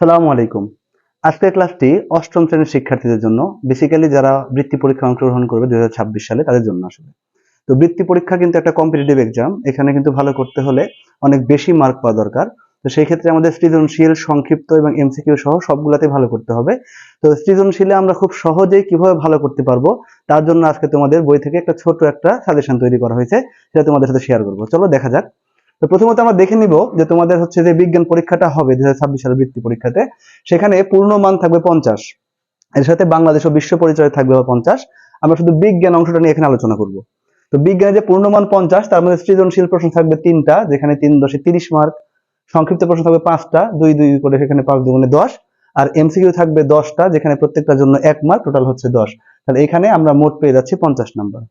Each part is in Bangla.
সালামু আলাইকুম। আজকের ক্লাসটি অষ্টম শ্রেণির শিক্ষার্থীদের জন্য। বেসিক্যালি যারা বৃত্তি পরীক্ষা অংশগ্রহণ করবে দুই হাজার ছাব্বিশ সালে, তাদের জন্য আসলে। তো বৃত্তি পরীক্ষা কিন্তু একটা কম্পিটিটিভ এক্সাম এখানে কিন্তু ভালো করতে হলে অনেক বেশি মার্ক পাওয়া দরকার। তো সেই ক্ষেত্রে আমাদের সৃজনশীল, সংক্ষিপ্ত এবং এমসিকিউ সহ সবগুলাতে ভালো করতে হবে। তো সৃজনশীলে আমরা খুব সহজেই কীভাবে ভালো করতে পারব, তার জন্য আজকে তোমাদের বই থেকে একটা ছোট একটা সাজেশন তৈরি করা হয়েছে, সেটা তোমাদের সাথে শেয়ার করব। চলো দেখা যাক। তো প্রথমত আমরা দেখে নিব যে তোমাদের হচ্ছে যে বিজ্ঞান পরীক্ষাটা হবে দুই হাজার ছাব্বিশ সালের বৃত্তি পরীক্ষাতে, সেখানে পূর্ণ মান থাকবে পঞ্চাশ। এর সাথে বাংলাদেশ ও বিশ্ব পরিচয় থাকবে পঞ্চাশ। আমরা শুধু বিজ্ঞান অংশটা নিয়ে এখানে আলোচনা করব। তো বিজ্ঞানে যে পূর্ণমান পঞ্চাশ, তার মধ্যে সৃজনশীল প্রশ্ন থাকবে তিনটা, যেখানে তিন দশে তিরিশ মার্ক, সংক্ষিপ্ত প্রশ্ন থাকবে পাঁচটা, দুই দুই করে সেখানে পাঁচ দুগুণে দশ, আর এমসিকিউ থাকবে দশটা, যেখানে প্রত্যেকটার জন্য এক মার্ক, টোটাল হচ্ছে দশ। তাহলে এখানে আমরা মোট পেয়ে যাচ্ছি পঞ্চাশ নাম্বার।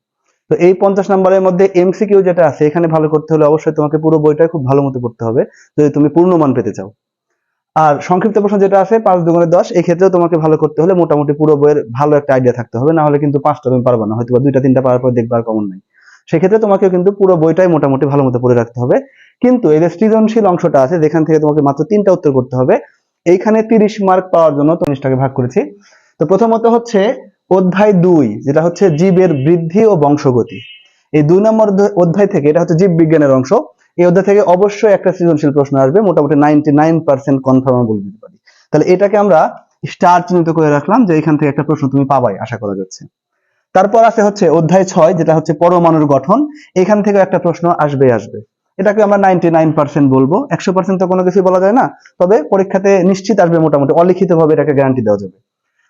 তো এই পঞ্চাশ নাম্বারের মধ্যে এমসিকিউ যেটা আছে, এখানে ভালো করতে হলে অবশ্যই তোমাকে পুরো বইটা খুব ভালো মতো পড়তে হবে, যদি তুমি পূর্ণমান পেতে চাও। আর সংক্ষিপ্ত প্রশ্ন যেটা আছে, পাঁচ দুগুণে দশ এই ক্ষেত্রেও তোমাকে ভালো করতে হলে মোটামুটি পুরো বইয়ের ভালো একটা আইডিয়া থাকতে হবে না হলে কিন্তু পাঁচটা তুমি পারবে না হয়তো দুইটা তিনটা পাওয়ার পর দেখবার কমন নাই। সেক্ষেত্রে তোমাকে কিন্তু পুরো বইটাই মোটামুটি ভালো মতো পড়ে রাখতে হবে। কিন্তু যে সৃজনশীল অংশটা আছে, যেখান থেকে তোমাকে মাত্র তিনটা উত্তর করতে হবে, এইখানে তিরিশ মার্ক পাওয়ার জন্য জিনিসটাকে ভাগ করেছি। তো প্রথমত হচ্ছে অধ্যায় দুই, যেটা হচ্ছে জীবের বৃদ্ধি ও বংশগতি। এই দুই নম্বর অধ্যায়- থেকে এটা হচ্ছে জীব বিজ্ঞানের অংশ। এই অধ্যায় থেকে অবশ্যই একটা সৃজনশীল প্রশ্ন আসবে, মোটামুটি নাইনটি নাইন পার্সেন্ট কনফার্ম বলে দিতে পারি। তাহলে এটাকে আমরা স্টার চিহ্নিত করে রাখলাম যে এখান থেকে একটা প্রশ্ন তুমি পাবাই, আশা করা যাচ্ছে। তারপর আছে হচ্ছে অধ্যায় ছয়, যেটা হচ্ছে পরমাণুর গঠন। এখান থেকে একটা প্রশ্ন আসবে আসবে। এটাকে আমরা নাইনটি নাইন পার্সেন্ট বলব। একশো পার্সেন্ট তো কোনো কিছু বলা যায় না, তবে পরীক্ষাতে নিশ্চিত আসবে মোটামুটি। অলিখিত ভাবে এটাকে গ্যারান্টি দেওয়া যাবে।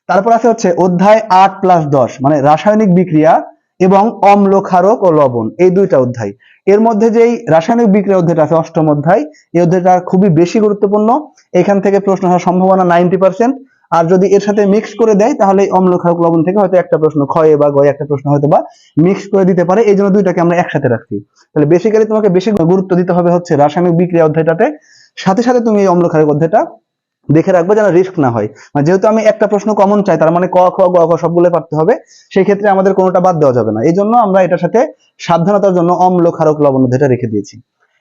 তারপর আছে হচ্ছে অধ্যায় আট প্লাস দশ মানে রাসায়নিক বিক্রিয়া এবং অম্ল ক্ষারক ও লবণ, এই দুইটা অধ্যায়। এর মধ্যে যেই রাসায়নিক বিক্রিয়া অধ্যায়টা আছে, অষ্টম অধ্যায়, এই অধ্যায়টা খুবই বেশি গুরুত্বপূর্ণ। এখান থেকে প্রশ্ন হওয়ার সম্ভাবনা নাইনটি পার্সেন্ট আর যদি এর সাথে মিক্স করে দেয়, তাহলে অম্ল ক্ষারক লবণ থেকে হয়তো একটা প্রশ্ন ক্ষয়ে বা গয়ে একটা প্রশ্ন হয়তো বা মিক্স করে দিতে পারে। এই জন্য দুইটাকে আমরা একসাথে রাখছি। তাহলে বেসিক্যালি তোমাকে বেশি গুরুত্ব দিতে হবে হচ্ছে রাসায়নিক বিক্রিয়া অধ্যায়টাতে। সাথে সাথে তুমি এই অম্ল ক্ষারক অধ্যায়টা দেখে রাখব যেন রিস্ক না হয়। মানে যেহেতু আমি একটা প্রশ্ন কমন চাই, তার মানে ক, খ, গ, খ সবগুলো পারতে হবে সেই ক্ষেত্রে আমাদের কোনোটা বাদ দেওয়া যাবে না। এই জন্য আমরা এটার সাথে সাবধানতার জন্য অম্ল, ক্ষারক, লবণ অধ্যায়টা রেখে দিয়েছি।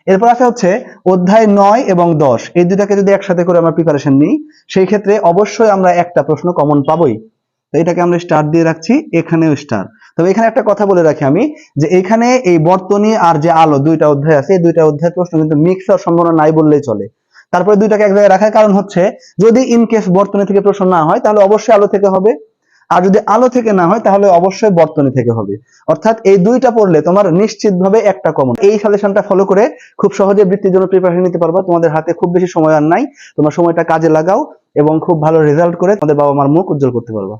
এরপর আছে হচ্ছে অধ্যায় নয় এবং দশ। এই দুটাকে যদি একসাথে করে আমরা প্রিপারেশন নিই, সেই ক্ষেত্রে অবশ্যই আমরা একটা প্রশ্ন কমন পাবোই। তো এটাকে আমরা স্টার দিয়ে রাখছি, এখানেও স্টার তবে এখানে একটা কথা বলে রাখি আমি, যে এখানে এই বর্তনী আর যে আলো, দুইটা অধ্যায় আছে, এই দুইটা অধ্যায়ের প্রশ্ন কিন্তু মিক্স হওয়ার সম্ভাবনা নাই বললেই চলে। তারপরে দুইটাকে এক জায়গায় রাখার কারণ হচ্ছে, যদি ইন কেস বর্তনী থেকে প্রশ্ন না হয়, তাহলে অবশ্যই আলো থেকে হবে। আর যদি আলো থেকে না হয়, তাহলে অবশ্যই বর্তনী থেকে হবে। অর্থাৎ এই দুইটা পড়লে তোমার নিশ্চিতভাবে একটা কমন এই সাজেশনটা ফলো করে খুব সহজে বৃত্তির জন্য প্রিপারেশন নিতে পারবা। তোমাদের হাতে খুব বেশি সময় আর নাই। তোমার সময়টা কাজে লাগাও এবং খুব ভালো রেজাল্ট করে তোমাদের বাবা মার মুখ উজ্জ্বল করতে পারবা।